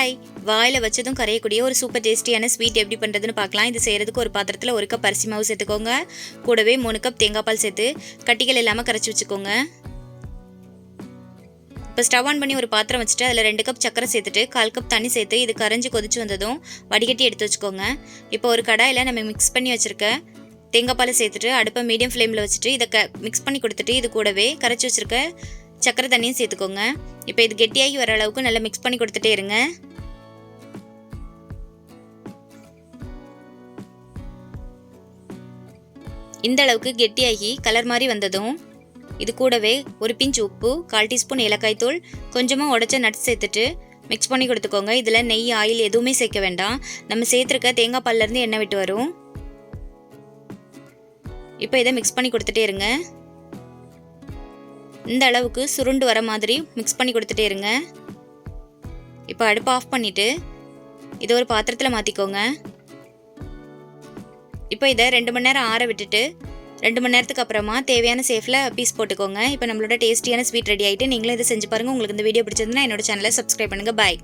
Hi வாயில் வச்சதும் கரையக்கூடிய ஒரு சூப்பர் டேஸ்டியான ஸ்வீட் எப்படி பண்ணுறதுன்னு பார்க்கலாம். இது செய்கிறதுக்கு ஒரு பாத்திரத்தில் ஒரு கப் அரிசி மாவு சேர்த்துக்கோங்க. கூடவே மூணு கப் தேங்காய் பால் சேர்த்து கட்டிகள் இல்லாமல் கரைச்சி வச்சுக்கோங்க. இப்போ ஸ்டவ் ஆன் பண்ணி ஒரு பாத்திரம் வச்சுட்டு அதில் ரெண்டு கப் சக்கரை சேர்த்துட்டு கால் கப் தண்ணி சேர்த்து இது கரைஞ்சி கொதிச்சு வந்ததும் வடிகட்டி எடுத்து வச்சுக்கோங்க. இப்போ ஒரு கடாயில் நம்ம மிக்ஸ் பண்ணி வச்சுருக்க தேங்காய் பால் சேர்த்துட்டு அடுப்பை மீடியம் ஃப்ளேமில் வச்சுட்டு இதை க மிக்ஸ் பண்ணி கொடுத்துட்டு இது கூடவே கரைச்சி வச்சுருக்க சக்கரை தண்ணியும் சேர்த்துக்கோங்க. இப்போ இது கெட்டியாகி வர அளவுக்கு நல்லா மிக்ஸ் பண்ணி கொடுத்துட்டே இருங்க. இந்த அளவுக்கு கெட்டியாகி கலர் மாதிரி வந்ததும் இது கூடவே ஒரு பிஞ்ச் உப்பு கால் டீஸ்பூன் ஏலக்காய் தூள் கொஞ்சமாக உடச்ச நட்ஸ் சேர்த்துட்டு மிக்ஸ் பண்ணி கொடுத்துக்கோங்க. இதில் நெய் ஆயில் எதுவுமே சேர்க்க வேண்டாம். நம்ம சேர்த்துருக்க தேங்காய் பால்லேருந்து எண்ணெய் விட்டு வரும். இப்போ இதை மிக்ஸ் பண்ணி கொடுத்துட்டே இருங்க. இந்த அளவுக்கு சுருண்டு வர மாதிரி மிக்ஸ் பண்ணி கொடுத்துட்டே இருங்க. இப்போ அடுப்பு ஆஃப் பண்ணிவிட்டு இதை ஒரு பாத்திரத்தில் மாற்றிக்கோங்க இப்போ இதை ரெண்டு மணி நேரம் ஆற விட்டுட்டு ரெண்டு மணி நேரத்துக்கு அப்புறமா தேவையான சேஃபில் பீஸ் போட்டுக்கோங்க. இப்போ நம்மளோட டேஸ்டியான ஸ்வீட் ரெடி ஆகிட்டு நீங்களும் இதை செஞ்சு பாருங்கள் உங்களுக்கு இந்த வீடியோ பிடிச்சிருந்தா என்னோட சேனலை சப்ஸ்கிரைப் பண்ணுங்கள் பாய்